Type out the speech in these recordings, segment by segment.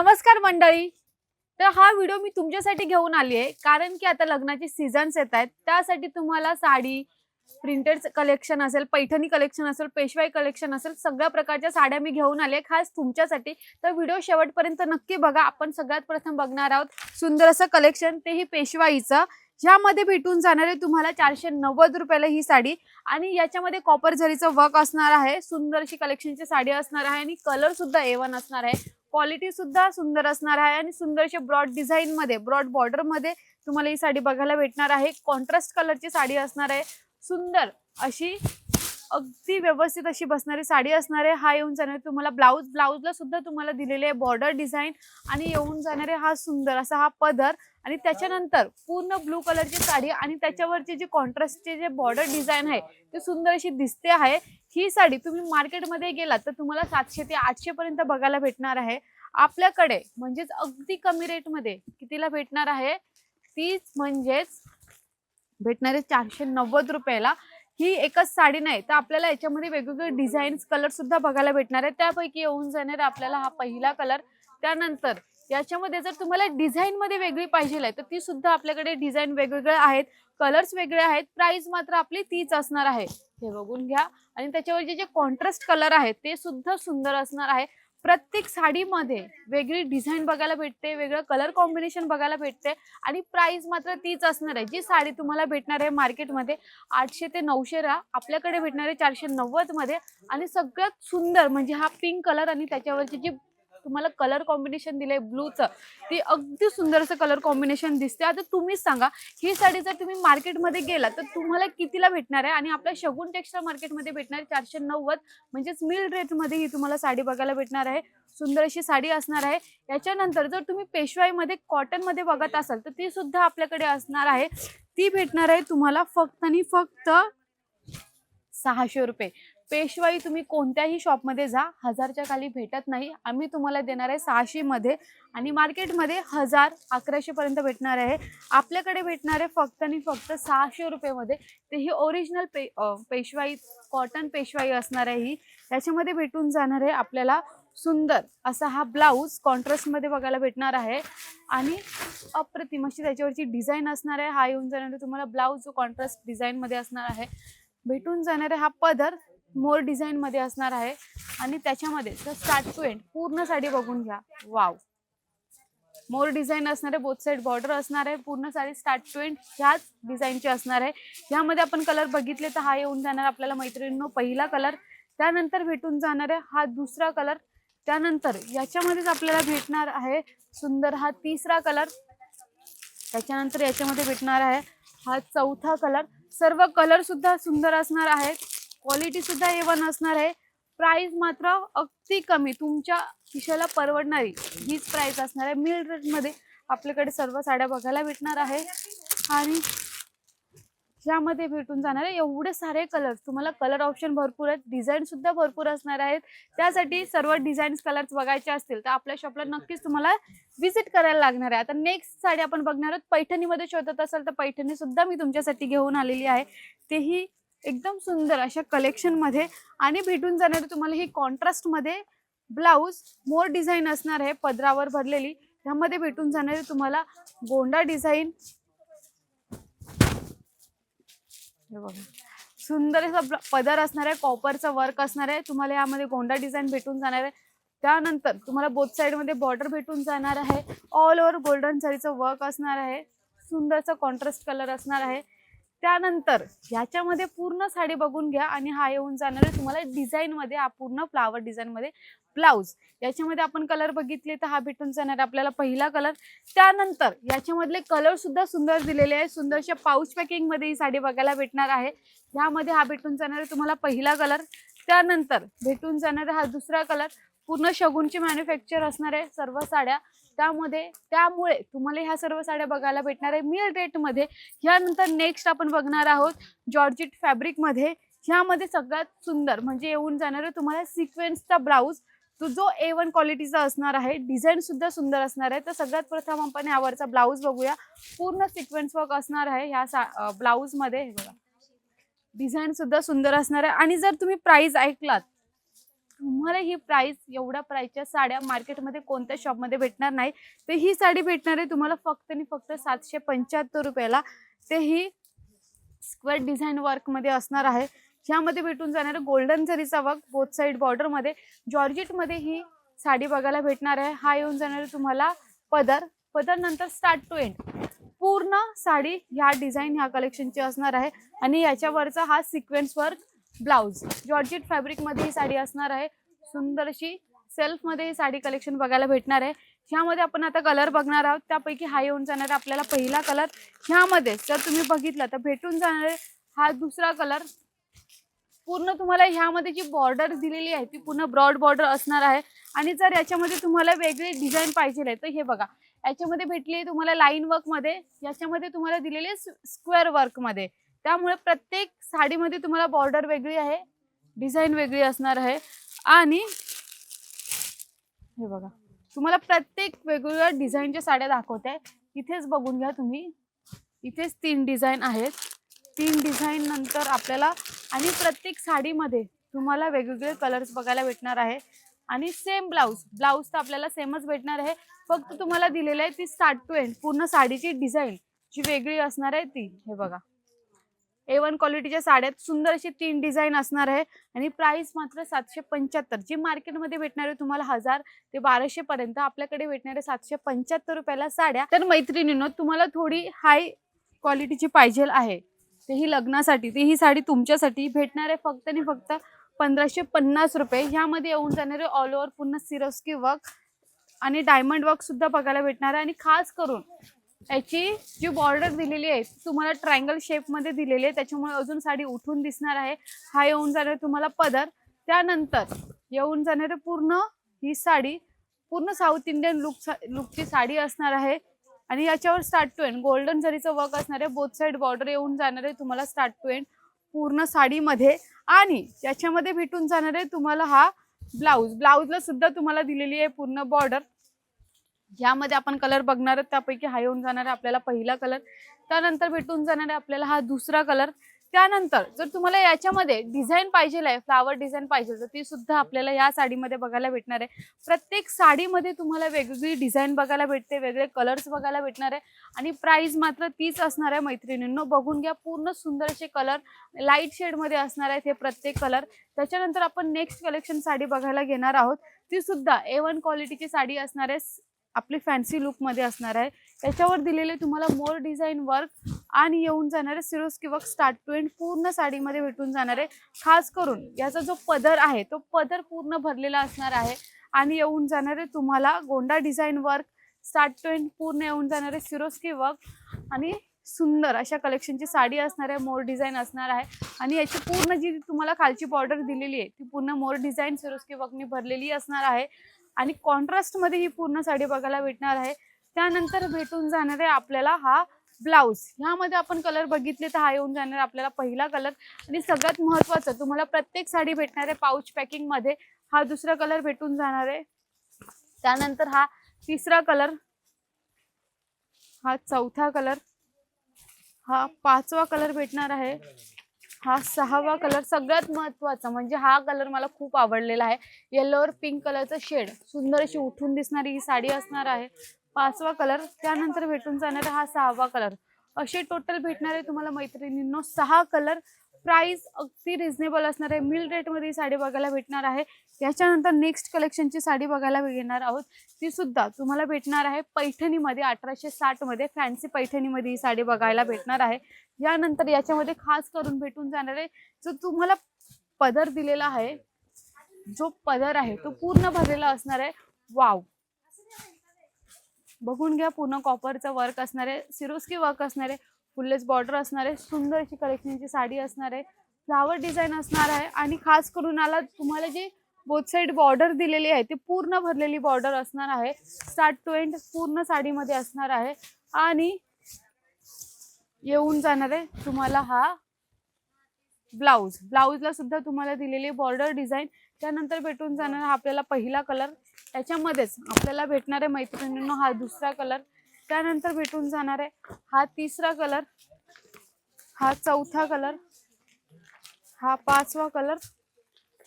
नमस्कार मंडळी. तर हा व्हिडिओ मी तुमच्यासाठी घेऊन आली आहे. कारण की आता लग्नाचे सीझन्स येत आहेत. त्यासाठी तुम्हाला साडी प्रिंटेड कलेक्शन असेल पैठणी कलेक्शन असेल पेशवाई कलेक्शन असेल सगळ्या प्रकारच्या साड्या मी घेऊन आले खास तुमच्यासाठी. तर व्हिडिओ शेवटपर्यंत नक्की बघा. आपण सगळ्यात प्रथम बघणार आहोत सुंदर असं कलेक्शन तेही पेशवाईचं. ह्यामध्ये भेटून जाणार आहे तुम्हाला चारशे नव्वद रुपयाला ही साडी. आणि याच्यामध्ये कॉपर झरीचं वर्क असणार आहे. सुंदर अशी कलेक्शनची साडी असणार आहे आणि कलर सुद्धा एवन असणार आहे. क्वालिटी सुद्धा सुंदर असणार आहे आणि सुंदर ब्रॉड डिझाईन मध्ये ब्रॉड बॉर्डरमध्ये तुम्हाला ही साडी बघायला भेटणार आहे. कॉन्ट्रास्ट कलरची साडी असणार आहे. सुंदर अशी अगदी व्यवस्थित अशी बसणारी साडी असणार आहे. हा येऊन जाणारे तुम्हाला ब्लाऊज ब्लाऊजला सुद्धा तुम्हाला दिलेले आहे बॉर्डर डिझाईन आणि येऊन जाणारे हा सुंदर असा हा पदर आणि त्याच्यानंतर पूर्ण ब्लू कलरची साडी आणि त्याच्यावरची जी कॉन्ट्रास्टचे जे बॉर्डर डिझाईन आहे ते सुंदर अशी दिसते आहे. ही साडी तुम्ही मार्केटमध्ये गेलात तर तुम्हाला सातशे ते आठशे पर्यंत बघायला भेटणार आहे. आपल्याकडे म्हणजेच अगदी कमी रेटमध्ये कितीला भेटणार आहे? तीच म्हणजेच भेटणारे चारशे नव्वद रुपयाला ही एकच साडी नाही तर आपल्याला याच्यामध्ये वेगवेगळे डिझाईन्स कलर सुद्धा बघायला भेटणार आहे त्यापैकी येऊन जाणार आपल्याला हा पहिला कलर त्यानंतर याच्यामध्ये जर तुम्हाला डिझाईन मध्ये वेगळी पाहिजे आहे तर ती सुद्धा आपल्याकडे डिझाईन वेगवेगळे आहेत कलर्स वेगळे आहेत प्राइस मात्र आपली तीच असणार आहे. हे बघून घ्या. आणि त्याच्यावरचे जे कॉन्ट्रास्ट कलर आहेत ते सुद्धा सुंदर असणार आहे. प्रत्येक साडीमध्ये वेगळी डिझाईन बघायला भेटते वेगळं कलर कॉम्बिनेशन बघायला भेटते आणि प्राइस मात्र तीच असणार आहे. जी साडी तुम्हाला भेटणार आहे मार्केटमध्ये आठशे ते नऊशे रा आपल्याकडे भेटणार आहे चारशे नव्वदमध्ये आणि सगळ्यात सुंदर म्हणजे हा पिंक कलर आणि त्याच्यावरची जी तुम्हाला कलर कॉम्बिनेशन दिलंय ब्लूचं ती अगदी सुंदर असं कलर कॉम्बिनेशन दिसते. आता तुम्हीच सांगा ही साडी जर तुम्ही मार्केटमध्ये गेला तर तुम्हाला कितीला भेटणार आहे? आणि आपल्या शगुन टेक्स्टाईल मार्केटमध्ये भेटणार चारशे नव्वद म्हणजेच मिल रेटमध्ये ही तुम्हाला साडी बघायला भेटणार आहे. सुंदर अशी साडी असणार आहे. याच्यानंतर जर तुम्ही पेशवाईमध्ये कॉटनमध्ये बघत असाल तर ती सुद्धा आपल्याकडे असणार आहे. ती भेटणार आहे तुम्हाला फक्त आणि फक्त सहाशे रुपये. पेशवाई तुम्ही कोणत्याही शॉपमध्ये जा. हजारच्या खाली भेटत नाही. आम्ही तुम्हाला देणार आहे सहाशेमध्ये आणि मार्केटमध्ये हजार अकराशेपर्यंत भेटणार आहे. आपल्याकडे भेटणार आहे फक्त आणि फक्त सहाशे रुपयेमध्ये ते ही ओरिजिनल पे पेशवाई कॉटन पेशवाई असणार आहे ही. त्याच्यामध्ये भेटून जाणार आहे आपल्याला सुंदर असा हा ब्लाऊज कॉन्ट्रास्टमध्ये बघायला भेटणार आहे. आणि अप्रतिम अशी त्याच्यावरची डिझाईन असणार आहे. हा येऊन जाणार तुम्हाला ब्लाऊज जो कॉन्ट्रास्ट डिझाईनमध्ये असणार आहे. भेटून जाणारे हा पदर. मोर डिझाईन मध्ये असणार आहे. आणि त्याच्यामध्ये स्टार्ट टू एंड पूर्ण साडी बघून घ्या. वाव मोर डिझाईन असणार आहे बोथ साईड बॉर्डर असणार आहे पूर्ण साडी स्टार्ट टू एंड ह्याच डिझाईनची असणार आहे. ह्यामध्ये आपण कलर बघितले तर हा येऊन जाणार आपल्याला मैत्रिणींनो पहिला कलर त्यानंतर भेटून जाणार आहे हा दुसरा कलर त्यानंतर याच्यामध्येच आपल्याला भेटणार आहे सुंदर हा तिसरा कलर त्याच्यानंतर याच्यामध्ये भेटणार आहे हा चौथा कलर सर्व कलर सुद्धा सुंदर असणार आहेत. क्वालिटी सुद्धा ए वन असणार आहे. प्राइस मात्र अगदी कमी. तुमच्या खिशाला परवडणारी हीच प्राइस असणार आहे. मिल रेटमध्ये आपल्याकडे सर्व साड्या बघायला भेटणार आहे. आणि ह्यामध्ये भेटून जाणार आहे एवढे सारे कलर्स तुम्हाला कलर ऑप्शन भरपूर आहेत. डिझाईन सुद्धा भरपूर असणार आहेत. त्यासाठी सर्व डिझाईन्स कलर्स बघायचे असतील तर आपल्या शॉपला नक्कीच तुम्हाला व्हिजिट करायला लागणार आहे. आता नेक्स्ट साडी आपण बघणार आहोत. पैठणीमध्ये शोधत असाल तर पैठणी सुद्धा मी तुमच्यासाठी घेऊन आलेली आहे. तेही एकदम सुंदर अशा कलेक्शनमध्ये. आणि भेटून जाणार तुम्हाला ही कॉन्ट्रास्टमध्ये ब्लाऊज मोर डिझाईन असणार आहे पदरावर भरलेली. ह्यामध्ये भेटून जाणारे तुम्हाला गोंडा डिझाईन बघा. सुंदर असा ब्ल- पदर असणार आहे कॉपरचा वर्क असणार आहे. तुम्हाला यामध्ये गोंडा डिझाईन भेटून जाणार आहे. त्यानंतर तुम्हाला बोथ साईडमध्ये बॉर्डर भेटून जाणार आहे. ऑल ओव्हर गोल्डन साडीचं वर्क असणार आहे. सुंदरचा कॉन्ट्रास्ट कलर असणार आहे. त्यानंतर ह्याच्यामध्ये पूर्ण साडी बघून घ्या आणि हा येऊन जाणार आहे. तुम्हाला डिझाईन मध्ये हा पूर्ण फ्लावर डिझाईन मध्ये ब्लाऊज याच्यामध्ये आपण कलर बघितले तर हा भेटून जाणार आपल्याला पहिला कलर त्यानंतर याच्यामधले कलर सुद्धा सुंदर दिलेले आहे सुंदरशा पाऊच पॅकिंगमध्ये ही साडी बघायला भेटणार आहे. ह्यामध्ये हा भेटून जाणार आहे तुम्हाला पहिला कलर त्यानंतर भेटून जाणार हा दुसरा कलर पूर्ण शगुनची मॅन्युफॅक्चर असणार आहे सर्व साड्या. त्यामध्ये त्यामुळे तुम्हाला ह्या सर्व साड्या बघायला भेटणार आहे. मिल रेटमध्ये ह्यानंतर नेक्स्ट आपण बघणार आहोत जॉर्जिट फॅब्रिकमध्ये ह्यामध्ये सगळ्यात सुंदर म्हणजे येऊन जाणार आहे तुम्हाला सिक्वेन्सचा ब्लाऊज तो जो ए वन क्वालिटीचा असणार आहे डिझाईन सुद्धा सुंदर असणार आहे. तर सगळ्यात प्रथम आपण यावरचा ब्लाऊज बघूया. पूर्ण सिक्वेन्स वर्क असणार आहे ह्या सा ब्लाऊजमध्ये हे बघा. डिझाईन सुद्धा सुंदर असणार आहे. आणि जर तुम्ही प्राइस ऐकलात तुम्हाला ही प्राइस एवढ्या प्राईसच्या साड्या मार्केटमध्ये कोणत्या शॉपमध्ये भेटणार नाही तर ही साडी भेटणार आहे तुम्हाला फक्त आणि फक्त सातशे पंच्याहत्तर रुपयाला. ते ही स्क्वेअर डिझाईन वर्कमध्ये असणार आहे. ह्यामध्ये भेटून जाणार गोल्डन जरीचा वर्क बोथ साईड बॉर्डरमध्ये जॉर्जेटमध्ये ही साडी बघायला भेटणार आहे. हा येऊन जाणार तुम्हाला पदर. पदर नंतर स्टार्ट टू एंड पूर्ण साडी ह्या डिझाईन ह्या कलेक्शनची असणार आहे. आणि याच्यावरचा हा सिक्वेन्स वर्क ब्लाउज जॉर्जेट फॅब्रिकमध्ये ही साडी असणार आहे. सुंदर अशी सेल्फमध्ये ही साडी कलेक्शन बघायला भेटणार आहे. ह्यामध्ये आपण आता कलर बघणार आहोत. त्यापैकी हा येऊन जाणार आहे आपल्याला पहिला कलर ह्यामध्ये जर तुम्ही बघितलं तर भेटून जाणार आहे हा दुसरा कलर पूर्ण तुम्हाला ह्यामध्ये जी बॉर्डर दिलेली आहे ती पूर्ण ब्रॉड बॉर्डर असणार आहे. आणि जर याच्यामध्ये तुम्हाला वेगळी डिझाईन पाहिजे आहे तर हे बघा. याच्यामध्ये भेटली तुम्हाला लाईन वर्कमध्ये याच्यामध्ये तुम्हाला दिलेली स्क्वेअर वर्कमध्ये त्यामुळे प्रत्येक साडीमध्ये तुम्हाला बॉर्डर वेगळी आहे डिझाईन वेगळी असणार आहे आणि हे बघा तुम्हाला प्रत्येक वेगवेगळ्या डिझाईनच्या साड्या दाखवते. इथेच बघून घ्या तुम्ही. इथेच तीन डिझाईन आहेत. तीन डिझाईन नंतर आपल्याला आणि प्रत्येक साडीमध्ये तुम्हाला वेगवेगळे कलर्स बघायला भेटणार आहे. आणि सेम ब्लाऊज ब्लाऊज तर आपल्याला सेमच भेटणार आहे. फक्त तुम्हाला दिलेलं आहे ती स्टार्ट टू एंड पूर्ण साडीची डिझाईन जी वेगळी असणार आहे ती. हे बघा. ए वन क्वालिटीच्या साड्यात सुंदर अशी तीन डिझाईन असणार आहे. आणि प्राइस मात्र सातशे पंच्याहत्तर. जी मार्केटमध्ये भेटणार आहे तुम्हाला हजार ते बाराशे पर्यंत आपल्याकडे भेटणारे सातशे पंच्याहत्तर रुपयाला साड्या. तर मैत्रिणींनो तुम्हाला थोडी हाय क्वालिटीची पाहिजे आहे. ते ही लग्नासाठी ती ही साडी तुमच्यासाठी भेटणार आहे फक्त आणि फक्त पंधराशे पन्नास रुपये. ह्यामध्ये येऊन जाणारे ऑल ओव्हर पूर्ण सिरोस्की वर्क आणि डायमंड वर्क सुद्धा बघायला भेटणार आहे. आणि खास करून याची जी बॉर्डर दिलेली आहे तुम्हाला ट्रायंगल शेपमध्ये दिलेली आहे. त्याच्यामुळे अजून साडी उठून दिसणार आहे. हा येऊन जाणार तुम्हाला पदर. त्यानंतर येऊन जाणारे पूर्ण ही साडी पूर्ण साऊथ इंडियन लुक लुकची साडी असणार आहे. आणि याच्यावर स्टार्ट टू एंड गोल्डन जरीचं वर्क असणार आहे बोथ साईड बॉर्डर येऊन जाणार आहे तुम्हाला स्टार्ट टू एंड पूर्ण साडीमध्ये. आणि याच्यामध्ये भेटून जाणार आहे तुम्हाला हा ब्लाऊज ब्लाऊजला सुद्धा तुम्हाला दिलेली आहे पूर्ण बॉर्डर ह्यामध्ये आपण कलर बघणार आहोत त्यापैकी हा येऊन जाणार आहे आपल्याला पहिला कलर त्यानंतर भेटून जाणार आहे आपल्याला हा दुसरा कलर त्यानंतर जर तुम्हाला याच्यामध्ये डिझाईन पाहिजे आहे फ्लावर डिझाईन पाहिजे तर ती सुद्धा आपल्याला या साडीमध्ये बघायला भेटणार आहे. प्रत्येक साडीमध्ये तुम्हाला वेगवेगळी डिझाईन बघायला भेटते वेगळे कलर्स बघायला भेटणार आहे. आणि प्राइस मात्र तीच असणार आहे मैत्रिणींनो. बघून घ्या पूर्ण सुंदर असे कलर लाइट शेडमध्ये असणार आहेत हे प्रत्येक कलर त्याच्यानंतर आपण नेक्स्ट कलेक्शन साडी बघायला घेणार आहोत. ती सुद्धा ए वन क्वालिटीची साडी असणार आहे. आपली फॅन्सी लुकमध्ये असणार आहे. त्याच्यावर दिलेले तुम्हाला मोर डिझाईन वर्क आणि येऊन जाणारे Swarovski work start to end पूर्ण साडीमध्ये भेटून जाणार. आहे खास करून याचा जो पदर आहे तो पदर पूर्ण भरलेला असणार आहे. आणि येऊन जाणारे तुम्हाला गोंडा design work start to end पूर्ण येऊन जाणारे सिरोस्की वर्क आणि सुंदर अशा कलेक्शनची साडी असणार आहे मोर डिझाईन असणार आहे. आणि याची पूर्ण जी तुम्हाला खालची बॉर्डर दिलेली आहे ती पूर्ण मोर डिझाईन सिरोस्की वर्कनी भरलेली असणार आहे. आणि कॉन्ट्रास्टमध्ये ही पूर्ण साडी बघायला भेटणार आहे. त्यानंतर भेटून जाणार आहे आपल्याला हा ब्लाऊज ह्यामध्ये आपण कलर बघितले तर हा येऊन जाणार आपल्याला पहिला कलर आणि सगळ्यात महत्त्वाचं तुम्हाला प्रत्येक साडी भेटणार आहे पाऊच पॅकिंगमध्ये हा दुसरा कलर भेटून जाणार आहे. त्यानंतर हा तिसरा कलर हा चौथा कलर हा पाचवा कलर भेटणार आहे. हा सहावा कलर सगळ्यात महत्त्वाचा म्हणजे हा कलर मला खूप आवडलेला आहे. येलोवर पिंक कलरचं शेड सुंदर अशी उठून दिसणारी ही साडी असणार आहे. पाचवा कलर त्यानंतर भेटून जाणार हा सहावा कलर असे टोटल भेटणारे तुम्हाला मैत्रिणींनो सहा कलर प्राइस अगदी रिझनेबल असणार आहे. मिल रेटमध्ये साडी बघायला भेटणार आहे. याच्यानंतर नेक्स्ट कलेक्शनची साडी बघायला घेणार आहोत. ती सुद्धा तुम्हाला भेटणार आहे पैठणीमध्ये अठराशे साठमध्ये फॅन्सी पैठणीमध्ये ही साडी बघायला भेटणार आहे. यानंतर याच्यामध्ये खास करून भेटून जाणार आहे. जो तुम्हाला पदर दिलेला आहे जो पदर आहे तो पूर्ण भरलेला असणार आहे. वाव बघून घ्या पूर्ण कॉपरचं वर्क असणार आहे. सिरोस्की वर्क असणार आहे. फुल्लेस बॉर्डर असणार आहे सुंदर अशी कलेक्शनची साडी असणार आहे फ्लावर डिझाईन असणार आहे आणि खास करून आला तुम्हाला जी बोथ साईड बॉर्डर दिलेली आहे ती पूर्ण भरलेली बॉर्डर असणार आहे. स्टार्ट टू एंड पूर्ण साडीमध्ये असणार आहे आणि येऊन जाणार आहे तुम्हाला हा ब्लाऊज ब्लाऊजला सुद्धा तुम्हाला दिलेली बॉर्डर डिझाईन त्यानंतर भेटून जाणार हा आपल्याला पहिला कलर त्याच्यामध्येच आपल्याला भेटणार आहे मैत्रिणींनो हा दुसरा कलर त्यानंतर भेटून जाणार आहे. हा तिसरा कलर हा चौथा कलर हा पाचवा कलर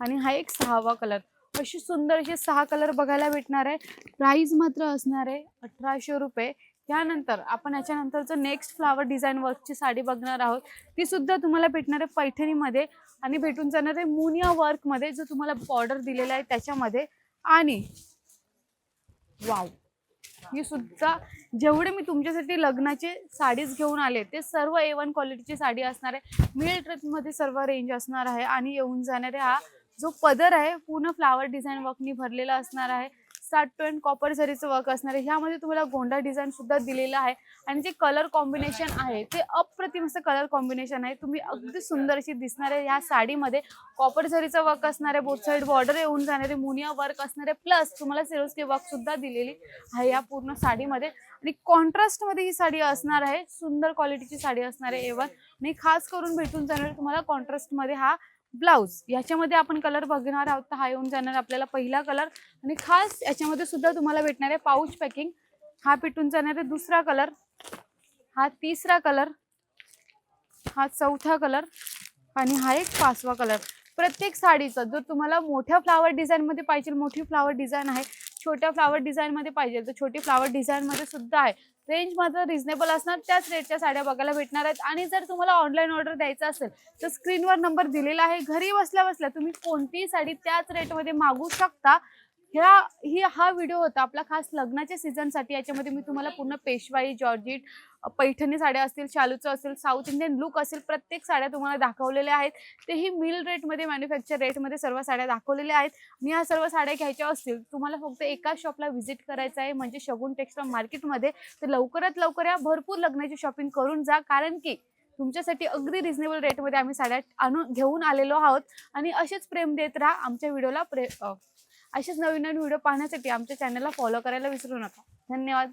आणि हा एक सहावा कलर अशी सुंदर असे सहा कलर बघायला भेटणार आहे. प्राईज मात्र असणार आहे अठराशे रुपये. त्यानंतर आपण याच्यानंतरचं नेक्स्ट फ्लावर डिझाईन वर्कची साडी बघणार आहोत ती सुद्धा तुम्हाला भेटणार आहे पैठणीमध्ये आणि भेटून जाणार आहे मुनिया वर्कमध्ये जो तुम्हाला बॉर्डर दिलेला आहे त्याच्यामध्ये. आणि वाव ही सुद्धा जेवढे मी तुमच्यासाठी लग्नाचे साडीज घेऊन आले ते सर्व ए वन क्वालिटीची साडी असणार आहे. मिल ट्रेपमध्ये सर्व रेंज असणार आहे आणि येऊन जाणारे हा जो पदर आहे पूर्ण फ्लावर डिझाईन वर्कनी भरलेला असणार आहे. साठ टू कॉपर झरीचं वर्क असणार आहे. ह्यामध्ये तुम्हाला गोंडा डिझाईन सुद्धा दिलेला आहे. आणि जे कलर कॉम्बिनेशन आहे ते अप्रतिम असं कलर कॉम्बिनेशन आहे. तुम्ही अगदी सुंदर अशी दिसणार आहे. ह्या साडीमध्ये कॉपर झरीचं वर्क असणार आहे. बोथ साईड बॉर्डर येऊन जाणारे मुनिया वर्क असणार आहे. प्लस तुम्हाला सिरोस्की वर्क सुद्धा दिलेली आहे या पूर्ण साडीमध्ये. आणि कॉन्ट्रास्टमध्ये ही साडी असणार आहे. सुंदर क्वालिटीची साडी असणार आहे. एवन आणि खास करून भेटून जाणार तुम्हाला कॉन्ट्रास्टमध्ये हा ब्लाऊज याच्यामध्ये आपण कलर बघणार आहोत. तर हा येऊन जाणार आपल्याला पहिला कलर. आणि खास याच्यामध्ये सुद्धा तुम्हाला भेटणार आहे पाऊच पॅकिंग. हा पेटून जाणार आहे दुसरा कलर. हा तिसरा कलर. हा चौथा कलर. आणि हा एक पाचवा कलर. प्रत्येक साडीचा जर तुम्हाला मोठ्या फ्लावर डिझाईनमध्ये पाहिजे मोठी फ्लावर डिझाईन आहे छोट्या फ्लावर डिझाईनमध्ये पाहिजे. तर छोटी फ्लावर डिझाईनमध्ये सुद्धा आहे. रेंज मात्र रिझनेबल असणार. त्याच रेटच्या साड्या बघायला भेटणार आहेत. आणि जर तुम्हाला ऑनलाईन ऑर्डर द्यायचा असेल तर स्क्रीनवर नंबर दिलेला आहे. घरी बसल्या बसल्या तुम्ही कोणतीही साडी त्याच रेटमध्ये मागू शकता. ह्या ही हा व्हिडिओ होता आपला खास लग्नाच्या सीझनसाठी याच्यामध्ये मी तुम्हाला पूर्ण पेशवाई जॉर्जिट पैठणी साड्या असतील शालूचं असेल साऊथ इंडियन लुक असेल प्रत्येक साड्या तुम्हाला दाखवलेल्या आहेत. तेही मिल रेटमध्ये मॅन्युफॅक्चर रेटमध्ये सर्व साड्या दाखवलेल्या आहेत. आणि ह्या सर्व साड्या घ्यायच्या असतील तुम्हाला फक्त एका शॉपला व्हिजिट करायचं आहे म्हणजे शगुन टेक्स्टाईल मार्केटमध्ये तर लवकरात लवकर या भरपूर लग्नाची शॉपिंग करून जा कारण की तुमच्यासाठी अगदी रिझनेबल रेटमध्ये आम्ही साड्या आणून घेऊन आलेलो आहोत. आणि असेच प्रेम देत राहा. आमच्या व्हिडिओला प्रे असेच नवीन नवीन व्हिडिओ पाहण्यासाठी आमच्या चॅनलला फॉलो करायला विसरू नका. धन्यवाद.